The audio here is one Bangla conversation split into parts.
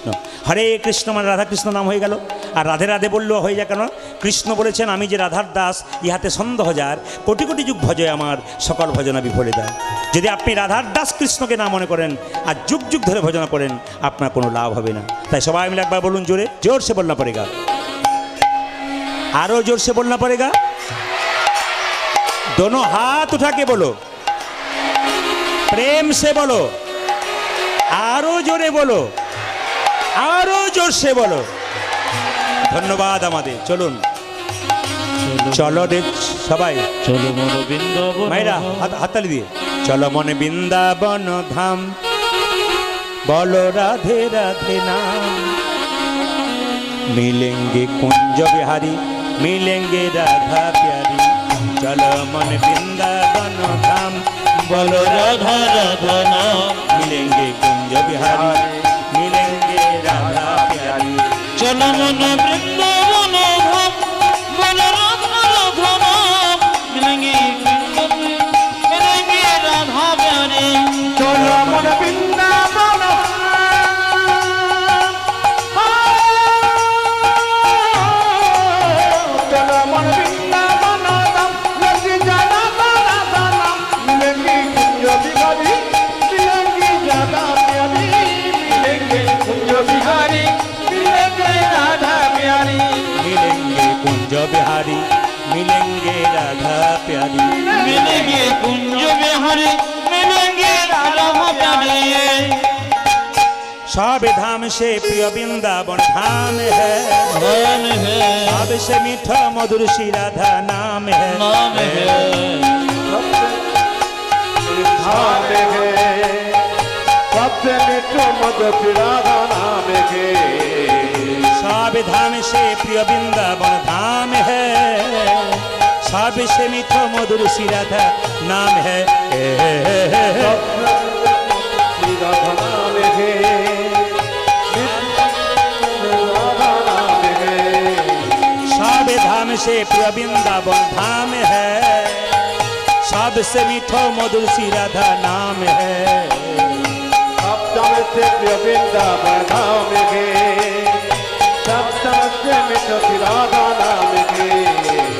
কৃষ্ণ হরে কৃষ্ণ মানে রাধা কৃষ্ণ নাম হয়ে গেল আর রাধে রাধে বললেও হয়ে যায় কেন কৃষ্ণ বলেছেন আমি যে রাধার দাস ইহাতে সন্দেহ যার কোটি কোটি যুগ ভজে আমার সকল ভজনা বিফলে দেয় যদি আপনি রাধার দাস কৃষ্ণকে না মনে করেন আর যুগ যুগ ধরে ভজনা করেন আপনার কোনো লাভ হবে না তাই সবাই মিলে একবার বলুন জোরে জোর সে বলনা পড়েগা আরো जोर से बोलना पड़ेगा दोनों हाथ उठा के बोलो प्रेम से बोलो আরো জোরে বলো আরও জোরসে বলো। ধন্যবাদ আমাদের চলুন। চলো দেব সবাই। চলো মন বৃন্দাবন। দিয়ে। চলো মনে বৃন্দাবন ধাম। বলো রাধে রাধে নাম। মিলেঙ্গে কুঞ্জ বিহারী মিলেঙ্গে রাধা প্যারি। চলো মনে বৃন্দাবন ধাম। বলো রাধা রাধা নাম। মিলেঙ্গে কুঞ্জ বিহারি। চলো মন বৃন্দাবন सब धाम से प्रिय वृंदावन धाम है नाम है सबसे मीठा मधुर श्री राधा नाम है नाम है धाम है सबसे मीठो मधु राधा नाम है सब धाम से प्रिय वृंदावन धाम है सबसे मीठो मधुर श्री राधा नाम है श्री राधा नाम से प्रिय वृंदावन धाम है। सबसे मीठो मधुर श्री राधा नाम है। सप्तम से प्रिय वृंदावन धाम है सप्तम से मीठो श्री राधा नाम है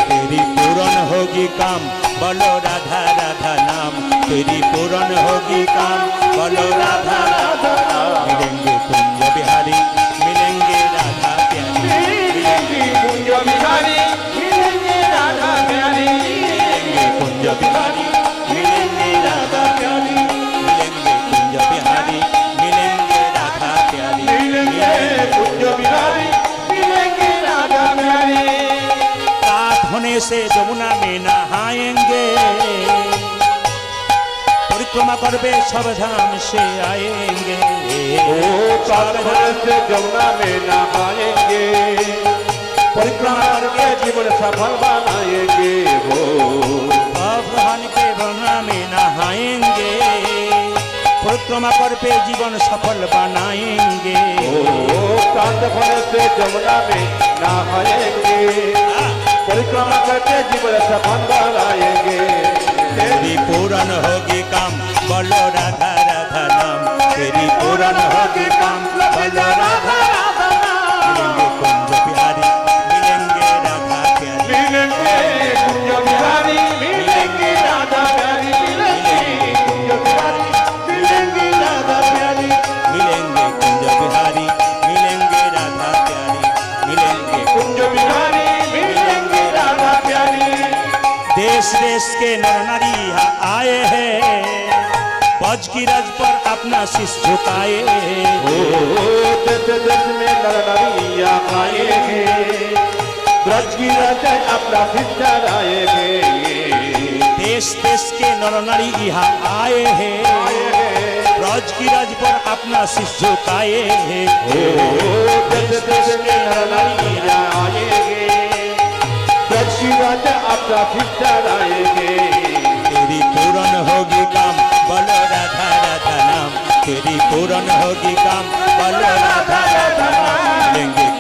तेरी पूरन होगी काम बोलो राधा राधा नाम। तेरी पूरन होगी काम बोलो राधा राधा नाम। परिक्रमा करबे सब धाम से आएंगे ओ साधन से जमुना में नहाएंगे परिक्रमा करके जीवन सफल बनाएंगे हो भगवान के बना में नहाएंगे परिक्रमा करके जीवन सफल बनाएंगे ओ साधन से जमुना में नहाएंगे परिक्रमा करके जीवन सफल बनाएंगे तेरी पूरन होगी काम राधा राधा नाम कुंज बिहारी राधा प्यारी राधा प्यारी मिलेंगे कुंज बिहारी मिलेंगे राधा प्यारी मिलेंगे कुंज बिहारी मिलेंगे राधा प्यारी देश देश के नर नारी आए हैं बज की रज पर अपना शीश झुकाए। ब्रज की राजा अपना आएँगे देश देश के नर नारी यहाँ आए हैं। ब्रज की रज पर अपना शीश झुकाए हैं। नर आएँगे ब्रज की राजा अपना सिद्धा आएँगे तेरी पूरन होगी तेरी पूरन होगी काम। बोलो राधा राधा। नाम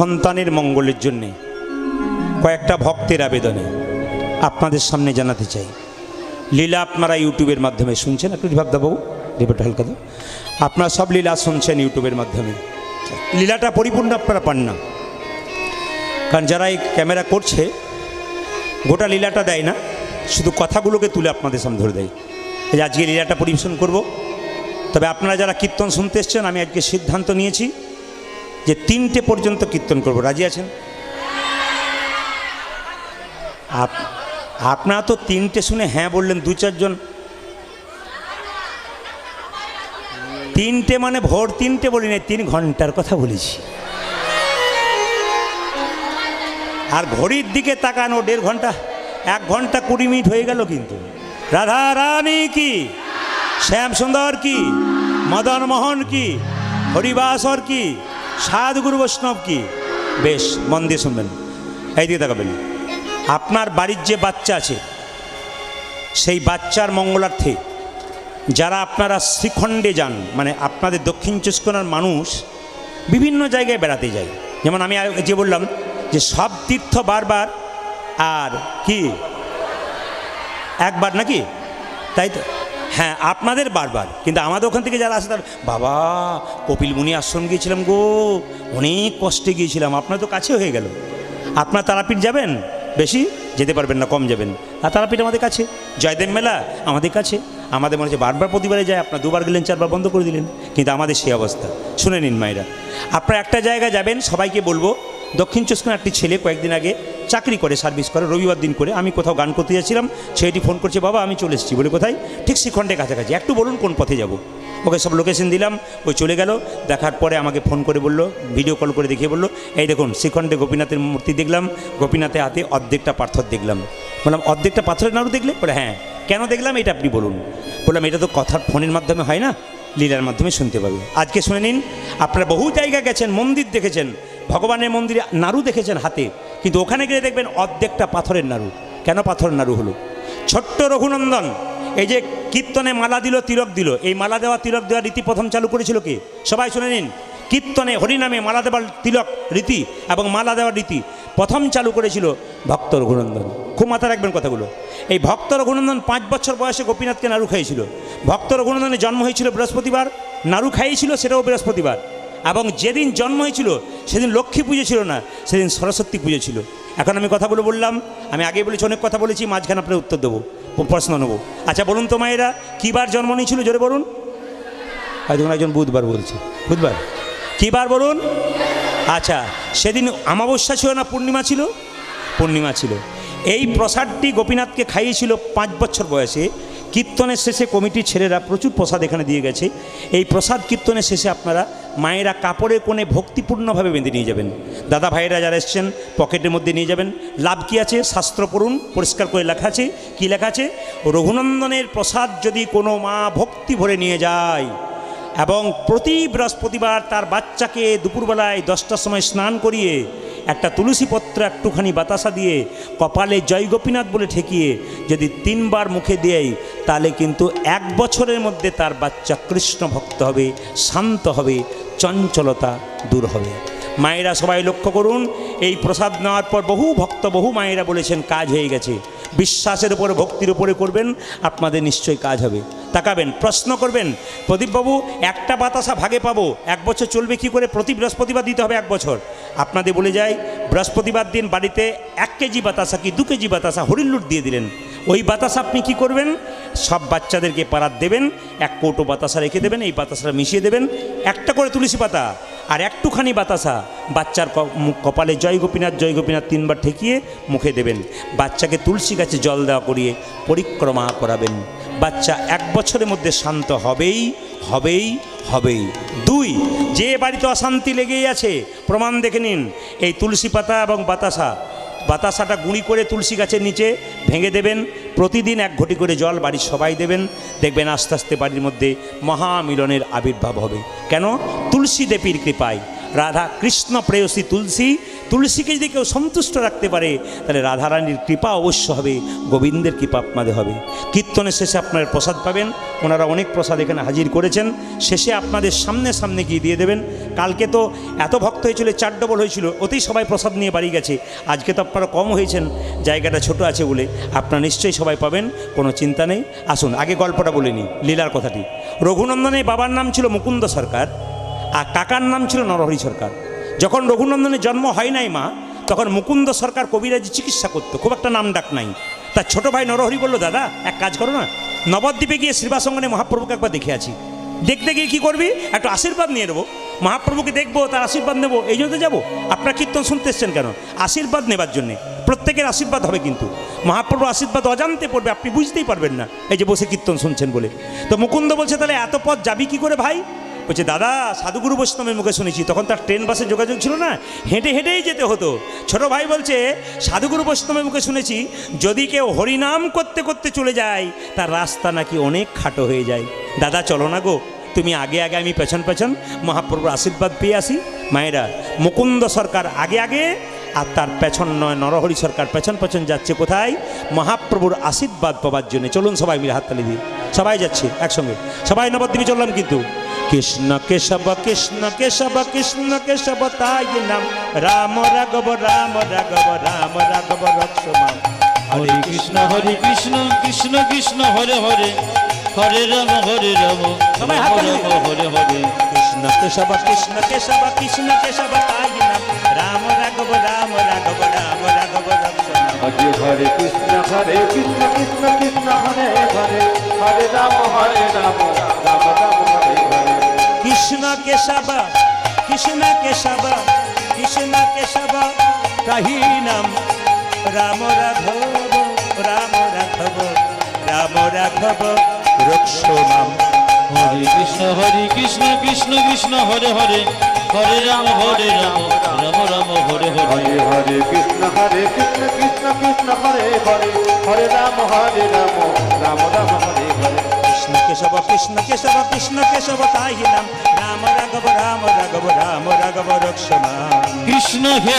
সন্তানের মঙ্গলের জন্যে কয়েকটা ভক্তের আবেদনে আপনাদের সামনে জানাতে চাই। লীলা আপনারা ইউটিউবের মাধ্যমে শুনছেন? একটু বাবু রিপোর্ট হালকা দাও আপনারা সব লীলা শুনছেন ইউটিউবের মাধ্যমে। লীলাটা পরিপূর্ণ আপনারা পান না। কারণ যারা এই ক্যামেরা করছে, গোটা লীলাটা দেয় না, শুধু কথাগুলোকে তুলে আপনাদের সামনে ধরে দেয়। আজকে লীলাটা পরিবেশন করব। তবে আপনারা যারা কীর্তন শুনতে এসছেন, আমি আজকে সিদ্ধান্ত নিয়েছি যে তিনটে পর্যন্ত কীর্তন করব। রাজি আছেন? আপ আপনারা তো তিনটে শুনে হ্যাঁ বললেন দু চারজন। তিনটে মানে ভোর তিনটে বলি না তিন ঘণ্টার কথা বলেছি। আর ঘড়ির দিকে তাকানো দেড় ঘণ্টা, এক ঘণ্টা কুড়ি মিনিট হয়ে গেল কিন্তু। রাধা রানী কি? শ্যাম সুন্দর কি? মদন মোহন কি? হরিবাসর কি? সাধুগুরু বৈষ্ণব কি? বেশ, মন দিয়ে শুনবেন। এই দিকে তাকাবেন। আপনার বাড়ির যে বাচ্চা আছে, সেই বাচ্চার মঙ্গলার্থে যারা আপনারা শ্রীখণ্ডে যান মানে আপনাদের দক্ষিণ চব্বিশ মানুষ বিভিন্ন জায়গায় বেড়াতে যায়। যেমন আমি যে বললাম যে সব তীর্থ বারবার, আর কি? একবার নাকি? তাই তো? হ্যাঁ আপনাদের বারবার। কিন্তু আমাদের ওখান থেকে যারা আসে তার, বাবা, কপিল মুনি আশ্রম গিয়েছিলাম গো। অনেক কষ্টে গিয়েছিলাম। আপনার তো কাছে হয়ে গেল। আপনার তারাপীঠ যাবেন? বেশি? যেতে পারবেন না, কম যাবেন। আর তারাপীঠ আমাদের কাছে। জয়দেব মেলা আমাদের কাছে। আমাদের মনে হচ্ছে বারবার প্রতিবারে যায়। আপনার দুবার গেলেন, চারবার বন্ধ করে দিলেন। কিন্তু আমাদের সেই অবস্থা। শুনে নিন মায়েরা। আপনারা একটা জায়গায় যাবেন, সবাইকে বলব দক্ষিণ চব্বিশ একটি ছেলে কয়েকদিন আগে চাকরি করে, সার্ভিস করে, রবিবার দিন করে। আমি কোথাও গান করতে যাচ্ছিলাম, ছেলেটি ফোন করছে, বাবা, আমি চলে এসেছি। বলে, কোথায়? ঠিক শ্রীখণ্ডের কাছাকাছি। একটু বলুন কোন পথে যাব? ওকে, সব লোকেশন দিলাম। ওই চলে গেল। দেখার পরে আমাকে ফোন করে বলল ভিডিও কল করে দেখিয়ে বলল, এই দেখুন শ্রীখণ্ডে গোপীনাথের মূর্তি দেখলাম গোপীনাথের হাতে অর্ধেকটা পাথর দেখলাম। বললাম, অর্ধেকটা পাথরের নাড়ু দেখলে? বলে হ্যাঁ। কেন দেখলাম? এটা আপনি বলুন। বললাম, এটা তো কথার ফোনের মাধ্যমে হয় না, লীলার মাধ্যমে শুনতে পাবে। আজকে শুনে নিন, আপনারা বহু জায়গা গেছেন, মন্দির দেখেছেন ভগবানের মন্দিরে নাড়ু দেখেছেন হাতে, কিন্তু ওখানে গিয়ে দেখবেন অর্ধেকটা পাথরের নাড়ু কেন পাথরের নাড়ু হলো? ছোট্ট রঘুনন্দন, এই যে কীর্তনে মালা দিল, তিলক দিল, এই মালা দেওয়া, তিলক দেওয়ার রীতি প্রথম চালু করেছিল কে? সবাই শুনে নিন। কীর্তনে হরিনামে মালা দেওয়ার তিলক রীতি এবং মালা দেওয়ার রীতি প্রথম চালু করেছিল ভক্ত রঘুনন্দন। খুব মাথা রাখবেন কথাগুলো। এই ভক্ত রঘুনন্দন পাঁচ বছর বয়সে গোপীনাথকে নাড়ু খাইয়েছিল। ভক্ত রঘুনন্দনের জন্ম হয়েছিল বৃহস্পতিবার নাড়ু খাইয়েছিল সেটাও বৃহস্পতিবার। এবং যেদিন জন্ম হয়েছিল সেদিন লক্ষ্মী পুজো ছিল না সেদিন সরস্বতী পুজো ছিল। এখন আমি কথাগুলো বললাম আমি আগে বলেছি অনেক কথা বলেছি মাঝখানে আপনার উত্তর দেবো প্রশ্ন নেব। আচ্ছা বলুন তো মায়েরা কী বার জন্ম নিয়েছিল? জোরে বলুন। হয়তো একজন বুধবার বলছে। বুধবার? কী বার বলুন? আচ্ছা সেদিন অমাবস্যা ছিল না পূর্ণিমা ছিল? পূর্ণিমা ছিল। এই প্রসাদটি গোপীনাথকে খাইয়েছিল পাঁচ বছর বয়সে। কীর্তনের শেষে কমিটির ছেলেরা প্রচুর প্রসাদ এখানে দিয়ে গেছে। এই প্রসাদ কীর্তনের শেষে আপনারা মায়েরা কাপড়ে কোণে ভক্তিপূর্ণভাবে বেঁধে নিয়ে যাবেন। দাদা ভাইয়েরা যারা এসছেন, পকেটের মধ্যে নিয়ে যাবেন। লাভ কী আছে? শাস্ত্র পড়ুন, পরিষ্কার করে লেখা আছে। কী লেখা আছে? রঘুনন্দনের প্রসাদ যদি কোনো মা ভক্তি ভরে নিয়ে যায় এবং প্রতি বৃহস্পতিবার তার বাচ্চাকে দুপুরবেলায় দশটার সময় স্নান করিয়ে একটা তুলসী পত্র একটুখানি বাতাসা দিয়ে কপালে জয় গোপীনাথ বলে ঠেকিয়ে যদি তিনবার মুখে দেয়, তাহলে কিন্তু এক বছরের মধ্যে তার বাচ্চা কৃষ্ণ ভক্ত হবে, শান্ত হবে, চঞ্চলতা দূর হবে। মায়েরা সবাই লক্ষ্য করুন, এই প্রসাদ নেওয়ার পর বহু ভক্ত, বহু মায়েরা বলেছেন, কাজ হয়ে গেছে। বিশ্বাসের উপরে, ভক্তির উপরে করবেন, আপনাদের নিশ্চয়ই কাজ হবে। তাকাবেন, প্রশ্ন করবেন, প্রদীপবাবু, একটা বাতাসা ভাগে পাবো, এক বছর চলবে কি করে? প্রতি বৃহস্পতিবার দিতে হবে এক বছর। আপনাদের বলে যাই, বৃহস্পতিবার দিন বাড়িতে এক কেজি বাতাসা কি দু কেজি বাতাসা হরিল্লুট দিয়ে দিলেন। ওই বাতাসা আপনি কি করবেন? সব বাচ্চাদেরকে পাড়ার দেবেন, এক কৌটো বাতাসা রেখে দেবেন, এই বাতাসাটা মিশিয়ে দেবেন, একটা করে তুলসী পাতা আর একটুখানি বাতাসা। বাচ্চার কপালে জয় গোপীনাথ জয় গোপীনাথ তিনবার ঠেকিয়ে মুখে দেবেন। বাচ্চাকে তুলসী গাছে জল দেওয়া করিয়ে পরিক্রমা করাবেন। বাচ্চা এক বছরের মধ্যে শান্ত হবেই হবেই হবেই। দুই, যে বাড়িতে অশান্তি লেগেই আছে, প্রমাণ দেখে নিন। এই তুলসী পাতা এবং বাতাসা, বাতাসাটা গুঁড়ি করে তুলসী গাছের নিচে ভেঙে দেবেন। প্রতিদিন এক ঘটি করে জল বাড়ির সবাই দেবেন। দেখবেন আস্তে আস্তে বাড়ির মধ্যে মহামিলনের আবির্ভাব হবে। কেন? তুলসী দেবীর কৃপায়। রাধা কৃষ্ণ প্রেয়সী তুলসী তুলসীকে যদি কেউ সন্তুষ্ট রাখতে পারে, তাহলে রাধারানীর কৃপা অবশ্য হবে, গোবিন্দের কৃপা আপনাদের হবে। কীর্তনের শেষে আপনার প্রসাদ পাবেন, ওনারা অনেক প্রসাদ এখানে হাজির করেছেন। শেষে আপনাদের সামনে সামনে গিয়ে দিয়ে দেবেন। কালকে তো এত ভক্ত হয়েছিল, চার ডবল হয়েছিল অতি সবাই প্রসাদ নিয়ে বাড়ি গেছে। আজকে তো আপনারা কম হয়েছেন, জায়গাটা ছোট আছে বলে। আপনারা নিশ্চয়ই সবাই পাবেন, কোনো চিন্তা নেই। আসুন, আগে গল্পটা বলে নিই, লীলার কথাটি। রঘুনন্দনের বাবার নাম ছিল মুকুন্দ সরকার, আর কাকার নাম ছিল নরহরি সরকার। যখন রঘুনন্দনের জন্ম হয় নাই মা, তখন মুকুন্দ সরকার কবিরাজি চিকিৎসা করতো, খুব একটা নাম ডাক নাই। তার ছোট ভাই নরহরি বলল, দাদা, এক কাজ করো না, নবদ্বীপে গিয়ে শ্রীবাসঙ্গনে মহাপ্রভুকে একবার দেখে আছি দেখতে গিয়ে কী করবি? একটু আশীর্বাদ নিয়ে নেব। মহাপ্রভুকে দেখব, তার আশীর্বাদ নেব, এই জন্য যাব। আপনার কীর্তন শুনতে এসছেন কেন? আশীর্বাদ নেবার জন্যে। প্রত্যেকের আশীর্বাদ হবে কিন্তু। মহাপ্রভু আশীর্বাদ অজান্তে পড়বে, আপনি বুঝতেই পারবেন না। এই যে বসে কীর্তন শুনছেন বলে। তো মুকুন্দ বলছে, তাহলে এত পথ যাবি কি করে ভাই? বলছে, দাদা, সাধুগুরু বৈষ্ণবের মুখে শুনেছি। তখন তার ট্রেন বাসে যোগাযোগ ছিল না, হেঁটে হেঁটেই যেতে হতো। ছোট ভাই বলছে, সাধুগুরু বৈষ্ণবের মুখে শুনেছি, যদি কেউ হরিনাম করতে করতে চলে যায়, তার রাস্তা নাকি অনেক খাটো হয়ে যায়। দাদা, চলো না গো, তুমি আগে আগে আমি পেছন পেছন মহাপ্রভুর আশীর্বাদ পেয়ে আসি। মায়েরা, মুকুন্দ সরকার আগে আগে, আর তার পেছন নয়, নরহরি সরকার পেছন পেছন যাচ্ছে কোথায়? মহাপ্রভুর আশীর্বাদ পাবার জন্য। চলুন সবাই মিলে হাততালি দিয়ে সবাই যাচ্ছে একসঙ্গে। সবাই নবদ্বীপে চললাম কিন্তু। কৃষ্ণ কেশব কৃষ্ণ কেশব কৃষ্ণ কেশব তাই নাম। রাম রাঘব রাম রাঘব রাম রাঘব রক্ষমান হরে কৃষ্ণ হরে কৃষ্ণ কৃষ্ণ কৃষ্ণ হরে হরে। হরে রাম হরে রাম। সবাই হাত রাম হরে হরে। কৃষ্ণ কেশব কৃষ্ণ কেশব কৃষ্ণ কেশব তাই নাম। রাম রাঘব রাম রাঘব রাম রাঘব রক্ষমান হরে হরে কৃষ্ণ হরে কৃষ্ণ কৃষ্ণ কৃষ্ণ হরে হরে। হরে রাম হরে রাম রাম রাম। কৃষ্ণ কেশব কৃষ্ণ কেশব কৃষ্ণ কেশব কাহি নাম। রাম রাঘব রাম রাঘব রাম রাঘব রক্ষমাম হরে কৃষ্ণ হরে কৃষ্ণ কৃষ্ণ কৃষ্ণ হরে হরে হরে রাম হরে রাম রাম রাম হরে হরে। হরে হরে কৃষ্ণ হরে কৃষ্ণ কৃষ্ণ কৃষ্ণ হরে হরে হরে রাম হরে রাম রাম রাম হরে হরে। কৃষ্ণ কেশব কৃষ্ণ কেশব কৃষ্ণ কেশব কাহি নাম। রাম রাঘব রাম রাঘব রাম রাঘব রক্ষমাম কৃষ্ণ হে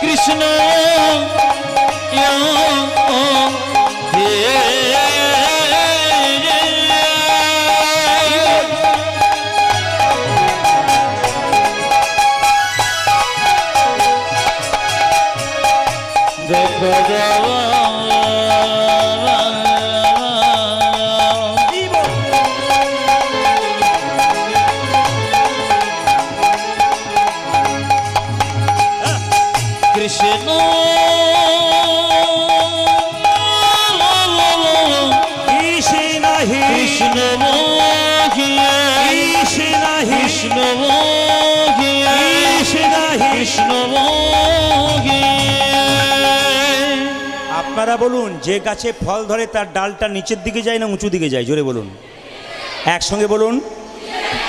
কৃষ্ণ দেখো যে গাছে ফল ধরে তার ডালটা নিচের দিকে যায় না উঁচু দিকে যায়? জোরে বলুন। একসঙ্গে বলুন।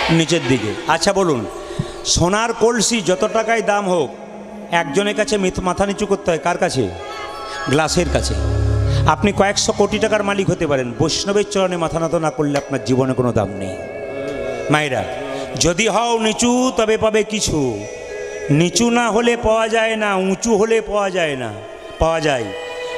নিচের দিকে। আচ্ছা বলুন। সোনার কলসি যত টাকায় দাম হোক, একজনের কাছে মিথ- নিচু করতে হয়। কার কাছে? গ্লাসের কাছে। আপনি কয়েকশো কোটি টাকার মালিক হতে পারেন। বৈষ্ণবের চরণে মাথা নত না করলে আপনার জীবনে কোনো দাম নেই। মায়েরা, যদি হও নিচু, তবে পাবে কিছু। নিচু না হলে পাওয়া যায় না, উঁচু হলে পাওয়া যায় না। পাওয়া যায়।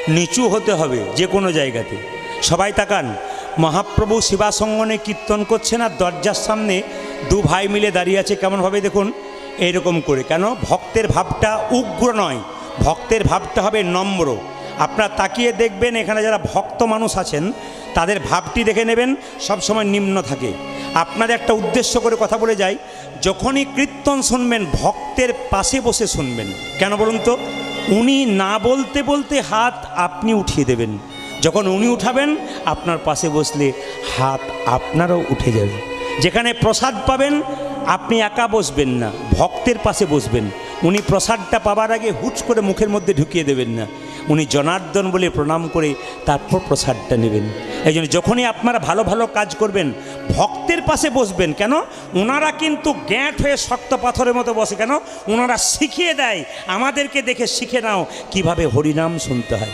নিচু হতে হবে যে কোনো জায়গাতে। সবাই তাকান। মহাপ্রভু শিবাসঙ্গনে কীর্তন করছেন আর দরজার সামনে দু ভাই মিলে দাঁড়িয়ে আছে, কেমনভাবে দেখুন? এইরকম করে। কেন? ভক্তের ভাবটা উগ্র নয়। ভক্তের ভাবটা হবে নম্র। আপনারা তাকিয়ে দেখবেন এখানে যারা ভক্ত মানুষ আছেন, তাদের ভাবটি দেখে নেবেন সবসময় নিম্ন থাকে। আপনাদের একটা উদ্দেশ্য করে কথা বলে যাই। যখনই কীর্তন শুনবেন, ভক্তের পাশে বসে শুনবেন। কেন বলুন তো? উনি না বলতে বলতে হাত আপনি উঠিয়ে দেবেন। যখন উনি উঠাবেন, আপনার পাশে বসলে হাত আপনারও উঠে যাবে। যেখানে প্রসাদ পাবেন, আপনি একা বসবেন না, ভক্তের পাশে বসবেন। উনি প্রসাদটা পাবার আগে হুট করে মুখের মধ্যে ঢুকিয়ে দেবেন না। উনি জনার্দন বলে প্রণাম করে তারপর প্রসাদটা নেবেন। এই জন্য যখনই আপনারা ভালো ভালো কাজ করবেন, ভক্তের পাশে বসবেন, কেন? ওনারা কিন্তু গ্যাঁট হয়ে শক্ত পাথরের মতো বসে, কেন? ওনারা শিখিয়ে দেয়, আমাদেরকে দেখে শিখে নাও কীভাবে হরিনাম শুনতে হয়।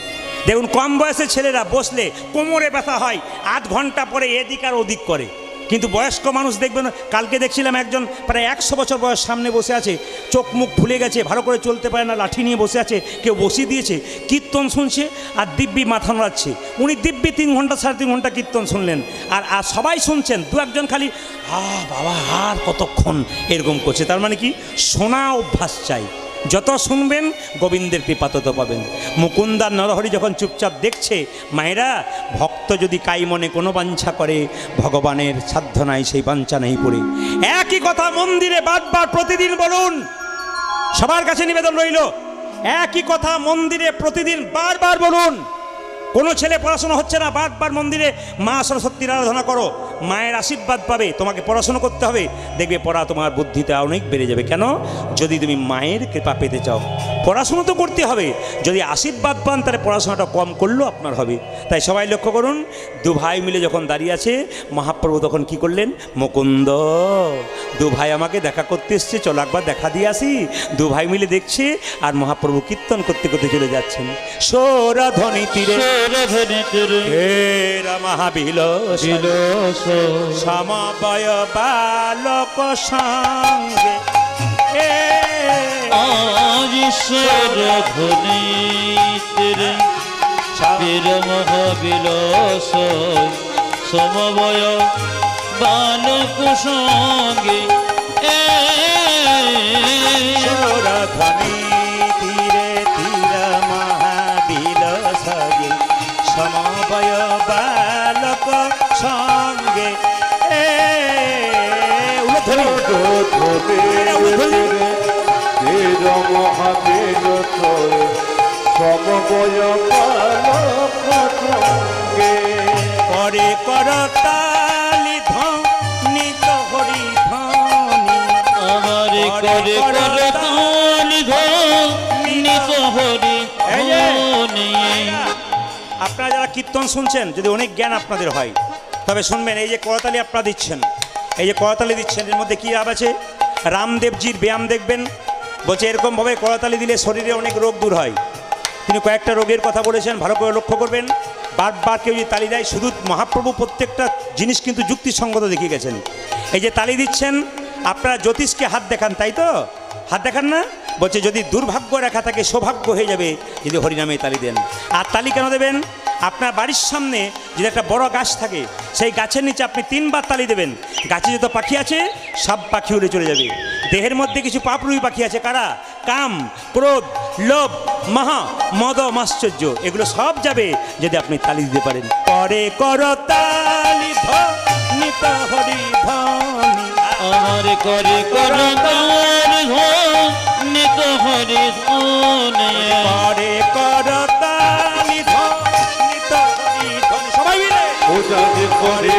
দেখুন, কম বয়সের ছেলেরা বসলে কোমরে ব্যথা হয়, আধ ঘণ্টা পরে এদিক আর ওদিক করে। কিন্তু বয়স্ক মানুষ দেখবেন কালকে দেখছিলাম একজন প্রায় একশো বছর বয়স সামনে বসে আছে। চোখ মুখ ফুলে গেছে, ভালো করে চলতে পারে না, লাঠি নিয়ে বসে আছে, কেউ বসিয়ে দিয়েছে, কীর্তন শুনছে আর দিব্যি মাথা নাড়াচ্ছে। উনি দিব্যি তিন ঘণ্টা সাড়ে তিন ঘণ্টা কীর্তন শুনলেন আর আর সবাই শুনছেন, দু একজন খালি আ বাবা, আর কতক্ষণ? এরকম করছে। তার মানে কি? শোনা অভ্যাস চাই। যত শুনবেন, গোবিন্দের কৃপা তত পাবেন। মুকুন্দার নরহরি যখন চুপচাপ দেখছে, মায়েরা, ভক্ত যদি কাই মনে কোনো বাঞ্ছা করে, ভগবানের সাধ্য নাই, সেই বাঞ্ছা নেই পড়ে। একই কথা মন্দিরে বারবার প্রতিদিন বলুন। সবার কাছে নিবেদন রইল, একই কথা মন্দিরে প্রতিদিন বারবার বলুন। কোনো ছেলে পড়াশোনা হচ্ছে না বারবার মন্দিরে মা সরস্বতীর আরাধনা করো, মায়ের আশীর্বাদ পাবে, তোমাকে পড়াশোনা করতে হবে। দেখবে পড়া তোমার বুদ্ধিতে অনেক বেড়ে যাবে। কেন? যদি তুমি মায়ের কৃপা পেতে চাও। পড়াশোনা তো করতে হবে। যদি আশীর্বাদ পান তাহলে পড়াশোনাটা কম করলেও আপনার হবে। তাই সবাই লক্ষ্য করুন দু ভাই মিলে যখন দাঁড়িয়ে আছে মহাপ্রভু তখন কি করলেন? মুকুন্দ দু ভাই আমাকে দেখা করতে এসছে চলো একবার দেখা দিয়ে আসি। দু ভাই মিলে দেখছে আর মহাপ্রভু কীর্তন করতে করতে চলে যাচ্ছেন। সৌরাধনী তীরে। মহাবিল সমবয় বালক সঙ্গে। আজ সৌরধনে তেরে বীর মহাবিলাস সমবয় বালক সঙ্গে সৌরাধনী তীরে তীর মহাবিল সগে সমবয় বালক সঙ্গে। সমবয় করতালি হরি আমার করে হরি আপনারা যারা কীর্তন শুনছেন যদি অনেক জ্ঞান আপনাদের হয় তবে শুনবেন এই যে করতালি আপনারা দিচ্ছেন এই যে করতালি দিচ্ছেন এর মধ্যে কী লাভ আছে? রামদেবজির ব্যায়াম দেখবেন বলছে, এরকমভাবে করতালি দিলে শরীরে অনেক রোগ দূর হয়। তিনি কয়েকটা রোগের কথা বলেছেন, ভালো করে লক্ষ্য করবেন। বারবার কেউ যদি তালি দেয়, শুধু মহাপ্রভু প্রত্যেকটা জিনিস কিন্তু যুক্তিসঙ্গত দেখিয়ে গেছেন। এই যে তালি দিচ্ছেন, আপনারা জ্যোতিষকে হাত দেখান, তাই তো? হাত দেখান না? বলছে, যদি দুর্ভাগ্য রেখা থাকে, সৌভাগ্য হয়ে যাবে যদি হরিনামে তালি দেন। আর তালি কেন দেবেন? আপনার বাড়ির সামনে যদি একটা বড় গাছ থাকে সেই গাছের নিচে আপনি তিনবার তালি দেবেন। গাছে যত পাখি আছে সব পাখি উড়ে চলে যাবে। দেহের মধ্যে কিছু পাপরুই পাখি আছে কারা? কাম ক্রোধ লোভ মহা মদ মাশ্চর্য এগুলো সব যাবে যদি আপনি তালি দিতে পারেন। পরে কর তালি নিত হরি করে করে তালি নিত হরি ধ্বনি। পরে করে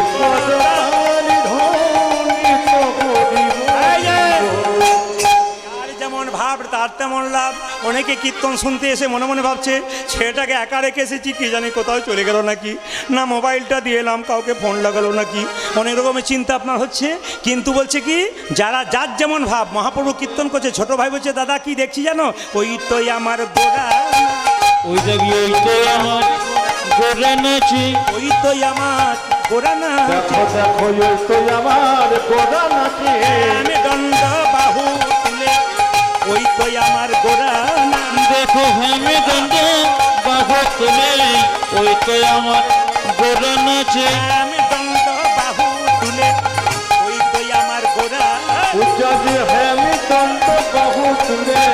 যেমন ভাব তার তেমন লাভ। অনেকে কীর্তন শুনতে এসে মনে মনে ভাবছে ছেলেটাকে একা রেখে এসেছি কি জানি কোথাও চলে গেল নাকি? না মোবাইলটা দিয়ে এলাম কাউকে ফোন লাগালো নাকি? অনেক রকমের চিন্তা আপনার হচ্ছে। কিন্তু বলছে কি যারা যার যেমন ভাব মহাপ্রভু কীর্তন করছে ছোট ভাই বলছে দাদা কি দেখছি জানো? ওই তো আমার গোড়া ওই দেখি ওই তো আমার গোরা নাচি ওই তো আমার গোড়া না দেখো দেখো ওই তো আমার গোড়া নাচে আমি দণ্ড বাহু তুলে ওই তো আমার গোড়া না দেখো হেমে দণ্ড বাহু তুলে ওই তো আমার গোরা নাচে আমি দণ্ড বাহু তুলে ওই তো আমার গোড়া পূজা যে হেমি দন্ত বহু তুলে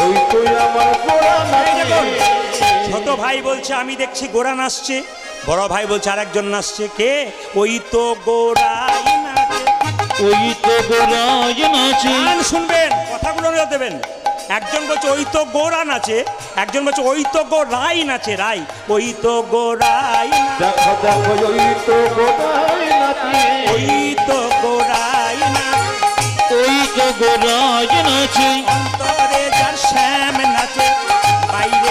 ওই তো আমার দেখুন, নাচে ছোট ভাই বলছে আমি দেখছি গোড়া নাচছে। বড় ভাই বলছে আরেকজন নাচছে। কে? ওই তো গোড়াই নাচে। ওই তো গোরাজ নাচে। গান শুনবেন কথাগুলো নিয়ে দেবেন। একজন বলছে ওই তো গোড়া নাচে। একজন বলছে ওই তো গো রাই নাচে। রাই ওই তো গোড়াই নাচে। দেখো দেখো ওই তো গোড়াই নাচে। ওই তো গোড়াই নাচে। ওই তো গোরাজ নাচে। অন্তরে যার শ্যাম নাচে বাইরে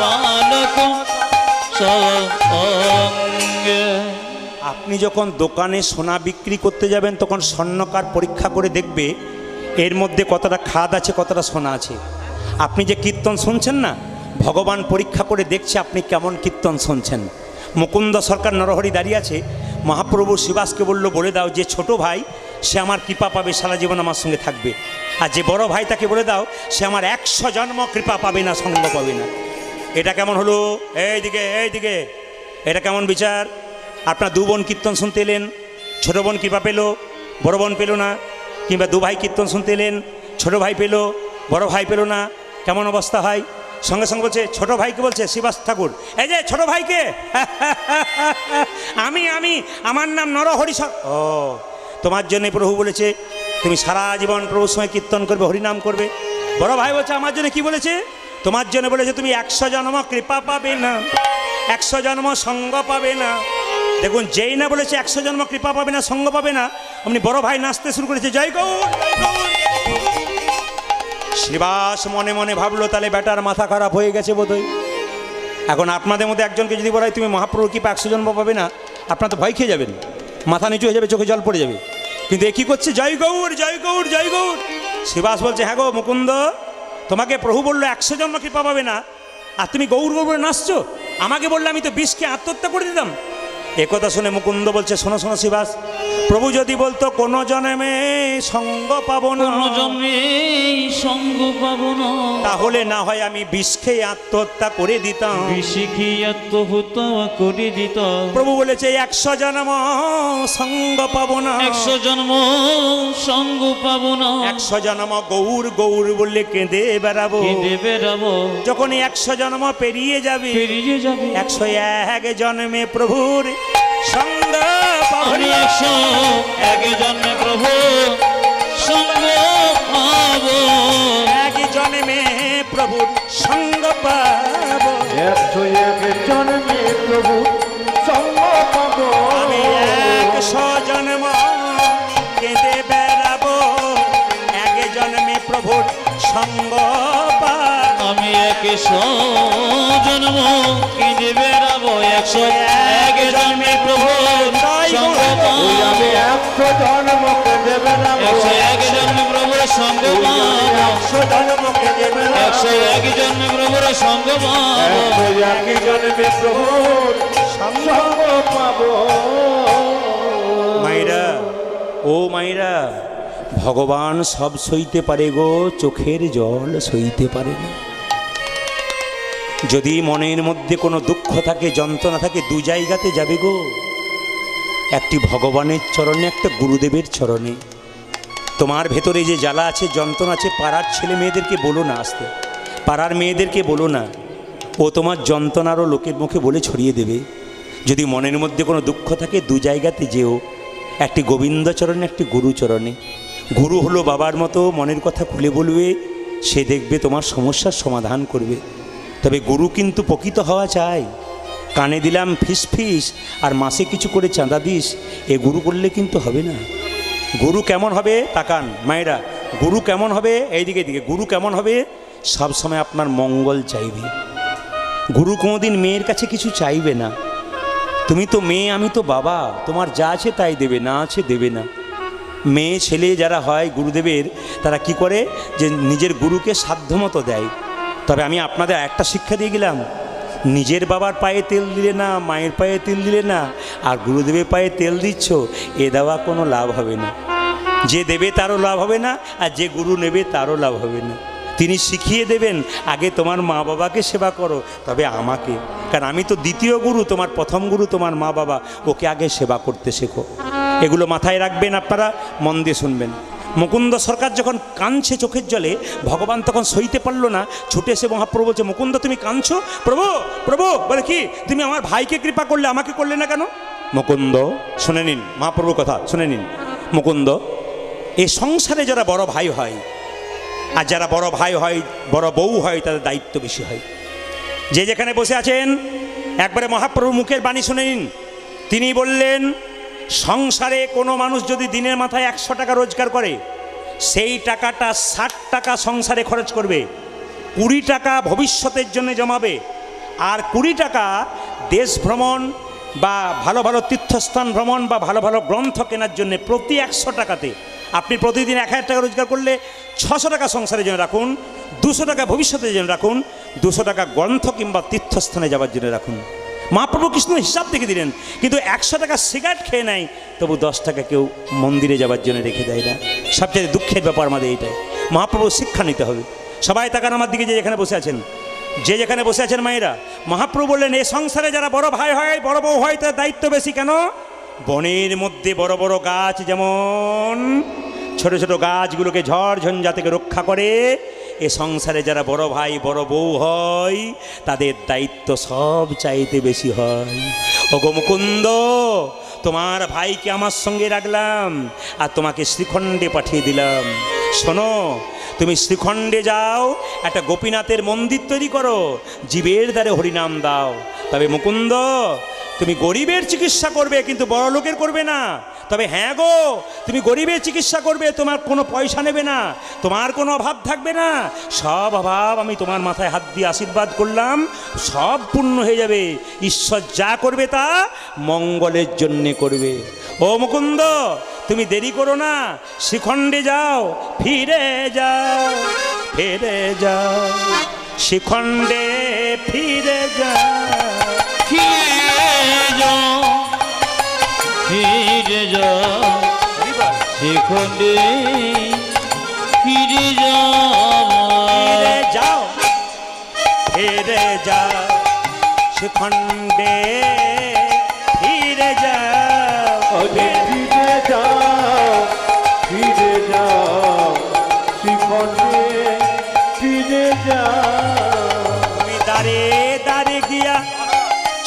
বালক সঙ্গে। আপনি যখন দোকানে সোনা বিক্রি করতে যাবেন, তখন স্বর্ণকার পরীক্ষা করে দেখবে এর মধ্যে কতটা খাদ আছে, কতটা সোনা আছে। আপনি যে কীর্তন শুনছেন না, ভগবান পরীক্ষা করে দেখছে আপনি কেমন কীর্তন শুনছেন। মুকুন্দ সরকার নরহরি দাঁড়িয়ে আছে, মহাপ্রভু শিবাসকে বলল, বলে দাও যে ছোট ভাই, সে আমার কৃপা পাবে, সারা জীবন আমার সঙ্গে থাকবে। আর যে বড় ভাই তাকে বলে দাও, সে আমার একশো জন্ম কৃপা পাবে না, সঙ্গ পাবে না। এটা কেমন হলো? এইদিকে এইদিকে। এটা কেমন বিচার? আপনার দু বোন কীর্তন শুনতে এলেন, ছোটো বোন কৃপা পেল, বড় বোন পেল না, কিংবা দু ভাই কীর্তন শুনতে এলেন, ছোটো ভাই পেল, বড় ভাই পেল না, কেমন অবস্থা হয়? সঙ্গে সঙ্গে বলছে, ছোট ভাইকে বলছে, শিবাস ঠাকুর। এই যে, ছোট ভাইকে! আমি আমি, আমার নাম নরহরি ও, তোমার জন্য প্রভু বলেছে তুমি সারা জীবন প্রভুর সময় কীর্তন করবে, হরিনাম করবে। বড় ভাই বলছে, আমার জন্য কি বলেছে? তোমার জন্য বলেছে, তুমি একশো জন্ম কৃপা পাবে না, একশো জন্ম সঙ্গ পাবে না। দেখুন, যেই না বলেছে একশো জন্ম কৃপা পাবে না, সঙ্গ পাবে না আপনি বড় ভাই নাচতে শুরু করেছে, জয় গৌর শ্রীবাস মনে মনে ভাবলো, তাহলে বেটার মাথা খারাপ হয়ে গেছে বোধহয়। এখন আপনাদের মধ্যে একজনকে যদি বলা হয়, তুমি মহাপ্রভু কৃপা একশো জন্ম পাবে না, আপনার তো ভয় খেয়ে যাবেন। মাথা নিচু হয়ে যাবে, চোখে জল পড়ে যাবে। কিন্তু এ কী করছে? জয় গৌর জয় গৌর জয় গৌর শিবাস বলছে হ্যাঁ গো মুকুন্দ, তোমাকে প্রভু বলল একশো জন্ম কৃপা পাবে না। আর তুমি গৌর গৌর বলে নাচছো? আমাকে বললে আমি তো বিষকে আত্মহত্যা করে দিতাম। একথা শুনে মুকুন্দ বলছে, শোনো শোনো শিবাস প্রভু যদি বলতো কোনো জন্মে সঙ্গ পাবো না। জন্মে সঙ্গ পাবো না। তাহলে না হয় আমি বিষ খেয়ে আত্মহত্যা করে দিতাম। বিশিখি আত্মহত্যা করে দিত প্রভু বলেছে একশো জন্ম সঙ্গ পাবো না। একশো জন্ম সঙ্গ পাবো না। একশো জন্ম গৌর গৌর বললে কেঁদে বেড়াবো। কেঁদে বেড়াবো। যখন একশো জন্ম পেরিয়ে যাবে পেরিয়ে যাবে। একশো এক জন্মে প্রভুর সঙ্গ পাবো আমি। একশো এক জন্মে প্রভু সঙ্গ পাবো। এক জন্মে প্রভুর সঙ্গ পাবো। একশো এক জন্মে প্রভু সঙ্গ পাবো। আমি একশো জন্ম কেঁদে বেড়াবো। এক জন্মে প্রভুর সঙ্গ পাবো। আমি একশো জন্ম কিনে বেড়াবো। একশো এক জন্মে প্রভু একশো জন্মকে দেবে না একশো এক জন্মে প্রভু সঙ্গ একশো জন্ম একশো এক জন্মে প্রভুর সঙ্গ এক জন্মে প্রভু সঙ্গ পাবো মাইরা ও মাইরা ভগবান সব সইতে পারে গো চোখের জল সইতে পারে না। যদি মনের মধ্যে কোনো দুঃখ থাকে, যন্ত্রণা থাকে, দু জায়গাতে যাবে গো। একটি ভগবানের চরণে, একটা গুরুদেবের চরণে। তোমার ভেতরে যে জ্বালা আছে, যন্ত্রণা আছে, পাড়ার ছেলে মেয়েদেরকে বলো না আসতে। পাড়ার মেয়েদেরকে বলো না। ও তোমার যন্ত্রণারও লোকের মুখে বলে ছড়িয়ে দেবে। যদি মনের মধ্যে কোনো দুঃখ থাকে, দু জায়গাতে যেও। একটি গোবিন্দচরণে একটি গুরুচরণে গুরু হলো বাবার মতো, মনের কথা খুলে বলবে। সে দেখবে তোমার সমস্যার সমাধান করবে। তবে গুরু কিন্তু প্রকৃত হওয়া চাই। কানে দিলাম ফিস ফিস, আর মাসে কিছু করে চাঁদা দিস, এ গুরু করলে কিন্তু হবে না। গুরু কেমন হবে? তাকান, মায়েরা, গুরু কেমন হবে? এইদিকে দিকে গুরু কেমন হবে? সব সময় আপনার মঙ্গল চাইবে। গুরু কোনোদিন মেয়ের কাছে কিছু চাইবে না। তুমি তো মেয়ে, আমি তো বাবা, তোমার যা আছে তাই দেবে, না আছে দেবে না। মেয়ে, ছেলে যারা হয় গুরুদেবের, তারা কি করে? যে নিজের গুরুকে সাধ্যমতো দেয়। তবে আমি আপনাদের একটা শিক্ষা দিয়ে গেলাম। নিজের বাবার পায়ে তেল দিলে না, মায়ের পায়ে তেল দিলে না, আর গুরুদেবের পায়ে তেল দিচ্ছ, এ দেওয়া কোনো লাভ হবে না। যে দেবে তারও লাভ হবে না, আর যে গুরু নেবে তারও লাভ হবে না। তিনি শিখিয়ে দেবেন, আগে তোমার মা বাবাকে সেবা করো, তবে আমাকে। কারণ আমি তো দ্বিতীয় গুরু, তোমার প্রথম গুরু, তোমার মা বাবা, ওকে আগে সেবা করতে শেখো। এগুলো মাথায় রাখবেন আপনারা, মন দিয়ে শুনবেন। মুকুন্দ সরকার যখন কাঁদছে চোখের জলে, ভগবান তখন সইতে পারল না। ছুটে এসে মহাপ্রভু বলছে, মুকুন্দ, তুমি কাঁদছো? প্রভু প্রভু, বলে কি, তুমি আমার ভাইকে কৃপা করলে, আমাকে করলে না কেন? মুকুন্দ, শুনে নিন, মহাপ্রভুর কথা, শুনে নিন। মুকুন্দ এই সংসারে যারা বড় ভাই হয়, আর যারা বড় ভাই হয়, বড় বউ হয়, তাদের দায়িত্ব বেশি হয়। যে যেখানে বসে আছেন, একবারে মহাপ্রভু মুখের বাণী শুনে নিন। তিনি বললেন সংসারে কোনো মানুষ যদি দিনের মাথায় একশো টাকা রোজগার করে, সেই টাকাটা ষাট টাকা সংসারে খরচ করবে, কুড়ি টাকা ভবিষ্যতের জন্য জমাবে, আর কুড়ি টাকা দেশ ভ্রমণ বা ভালো ভালো তীর্থস্থান ভ্রমণ বা ভালো ভালো গ্রন্থ কেনার জন্য প্রতি একশো টাকাতে আপনি প্রতিদিন এক হাজার টাকা রোজগার করলে ছশো টাকা সংসারের জন্য রাখুন, দুশো টাকা ভবিষ্যতের জন্য রাখুন, দুশো টাকা গ্রন্থ কিংবা তীর্থস্থানে যাওয়ার জন্য রাখুন। মহাপ্রভু কৃষ্ণ হিসাব দেখে দিলেন, কিন্তু একশো টাকা সিগারেট খেয়ে নেয় তবু দশ টাকা কেউ মন্দিরে যাওয়ার জন্য রেখে দেয় না। সবচেয়ে দুঃখের ব্যাপার আমাদের এইটাই। মহাপ্রভু শিক্ষা নিতে হবে। সবাই তাকান আমার দিকে, যে যেখানে বসে আছেন। যে যেখানে বসে আছেন মায়েরা, মহাপ্রভু বললেন এই সংসারে যারা বড় ভাই হয়, বড় বউ হয়, তার দায়িত্ব বেশি কেন? বনের মধ্যে বড় বড় গাছ যেমন, ছোট ছোট গাছগুলোকে ঝড় ঝঞ্ঝা থেকে রক্ষা করে এ সংসারে যারা বড় ভাই, বড় বউ হয়, তাদের দায়িত্ব সব চাইতে বেশি হয়। ওগো মুকুন্দ, তোমার ভাইকে আমার সঙ্গে রাখলাম, আর তোমাকে শ্রীখণ্ডে পাঠিয়ে দিলাম। শোনো, তুমি শ্রীখণ্ডে যাও, একটা গোপীনাথের মন্দির তৈরি করো, জীবের দ্বারে হরিনাম দাও। তবে মুকুন্দ, তুমি গরিবের চিকিৎসা করবে, কিন্তু বড় লোকের করবে না। তবে হ্যাঁ গো, তুমি গরিবের চিকিৎসা করবে, তোমার কোনো পয়সা নেবে না, তোমার কোনো অভাব থাকবে না। সব অভাব আমি তোমার মাথায় হাত দিয়ে আশীর্বাদ করলাম, সব পূর্ণ হয়ে যাবে। ঈশ্বর যা করবে তা মঙ্গলের জন্যে করবে। ও মুকুন্দ, তুমি দেরি করো না, শিখণ্ডে যাও, ফিরে যাও ফিরে যাও, শিখণ্ডে ফিরে যাও। ফিরে যা। সেখানে ফিরে ফিরে যাও যাও ফিরে যা শিখণ্ডে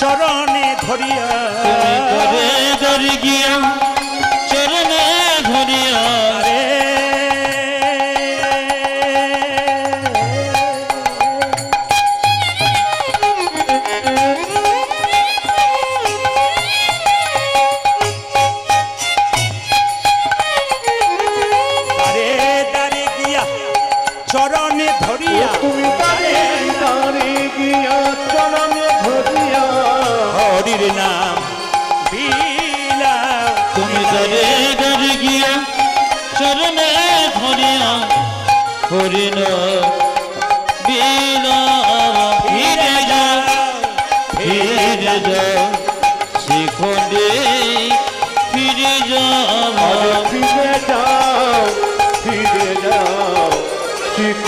চরণে ধরিয়া। করে ধরে গিয়া চরণে ধরিয়া।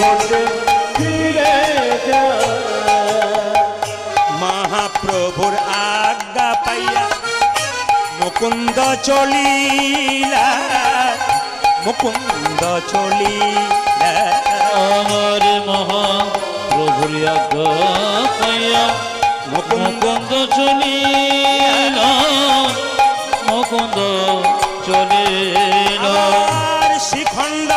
শিখণ্ডে ফিরে যাও মহাপ্রভুর আজ্ঞা পাইয়া মুকুন্দ চলিলা মুকুন্দ চলিলা। আমার মহা প্রভুর আজ্ঞা পাইয়া মুকুন্দ চলিল মুকুন্দ চলিল। আর শিখণ্ড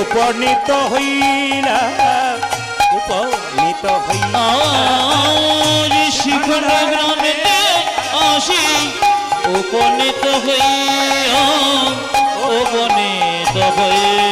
উপনীত হইলা উপনীত হইলা আজ শিখুন গ্রামেতে আসি উপনীত হইয়া উপনীত হইয়া